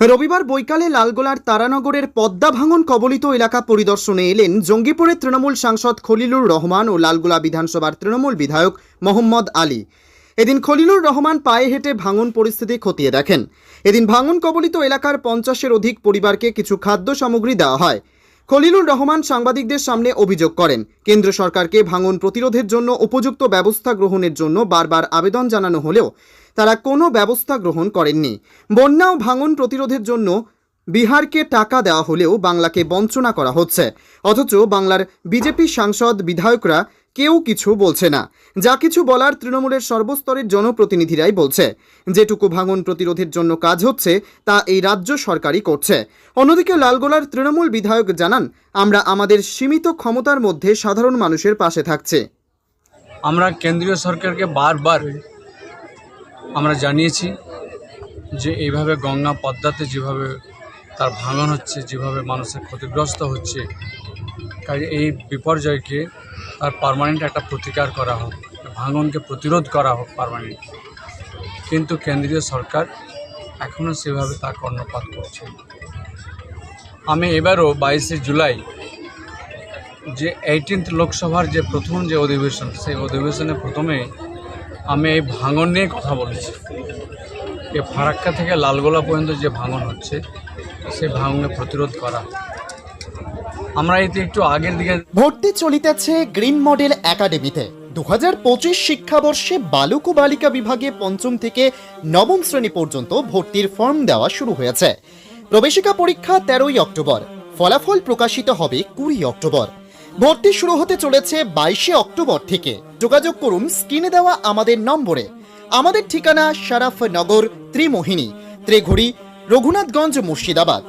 রবিবার বৈকালে লালগোলার তারানগরের পদ্মা ভাঙন কবলিত এলাকা পরিদর্শনে এলেন জঙ্গিপুরের তৃণমূল সাংসদ খলিলুর রহমান ও লালগোলা বিধানসভার তৃণমূল বিধায়ক মোহাম্মদ আলী। এদিন খলিলুর রহমান পায়ে হেঁটে ভাঙন পরিস্থিতি খতিয়ে দেখেন। এদিন ভাঙন কবলিত এলাকার পঞ্চাশের অধিক পরিবারকে কিছু খাদ্য সামগ্রী দেওয়া হয়। খলিলুর রহমান সাংবাদিকদের সামনে অভিযোগ করেন, কেন্দ্র সরকারকে ভাঙন প্রতিরোধের জন্য উপযুক্ত ব্যবস্থা গ্রহণের জন্য বারবার আবেদন জানানো হলেও তারা কোনো ব্যবস্থা গ্রহণ করেননি। বন্যা ও ভাঙন প্রতিরোধের জন্য বিহারকে টাকা দেওয়া হলেও বাংলাকে বঞ্চনা করা হচ্ছে। অথচ বাংলার বিজেপি সাংসদ বিধায়করা কেউ কিছু বলছে না। যা কিছু বলার তৃণমূলের সর্বস্তরের জনপ্রতিনিধিরাই বলছে। যেটুকু ভাঙন প্রতিরোধের জন্য কাজ হচ্ছে, তা এই রাজ্য সরকারই করছে। অন্যদিকে লালগোলার তৃণমূল বিধায়ক জানান, আমরা আমাদের সীমিত ক্ষমতার মধ্যে সাধারণ মানুষের পাশে থাকছে। আমরা কেন্দ্রীয় সরকারকে বারবার আমরা জানিয়েছি যে এইভাবে গঙ্গা পদ্মাতে যেভাবে তার ভাঙন হচ্ছে, যেভাবে মানুষের ক্ষতিগ্রস্ত হচ্ছে, কাজে এই বিপর্যয়কে তার পারমানেন্ট একটা প্রতিকার করা হোক, ভাঙনকে প্রতিরোধ করা হোক পার্মানেন্ট কিন্তু কেন্দ্রীয় সরকার এখনও সেভাবে তা কর্ণপাত করছে। আমি এবারও বাইশে জুলাই যে এইটিন্থ লোকসভার যে প্রথম যে অধিবেশন, সেই অধিবেশনে প্রথমে আমি এই ভাঙন নিয়ে কথা বলেছি। যে ফারাক্কা থেকে লালগোলা পর্যন্ত যে ভাঙন হচ্ছে, সেই ভাঙনে প্রতিরোধ করা। আমরা এতে একটু আগের দিকে ভর্তি চলিতেছে গ্রিন মডেল একাডেমিতে। দু হাজার পঁচিশ শিক্ষাবর্ষে বালক বালিকা বিভাগে পঞ্চম থেকে নবম শ্রেণি পর্যন্ত ভর্তির ফর্ম দেওয়া শুরু হয়েছে। প্রবেশিকা পরীক্ষা তেরোই অক্টোবর। ফলাফল প্রকাশিত হবে কুড়ি অক্টোবর। ভর্তি শুরু হতে চলেছে বাইশে অক্টোবর থেকে। যোগাযোগ করুন স্ক্রিনে দেওয়া আমাদের নম্বরে। আমাদের ঠিকানা শারাফ নগর ত্রিমোহিনী, ত্রেঘুড়ি, রঘুনাথগঞ্জ, মুর্শিদাবাদ।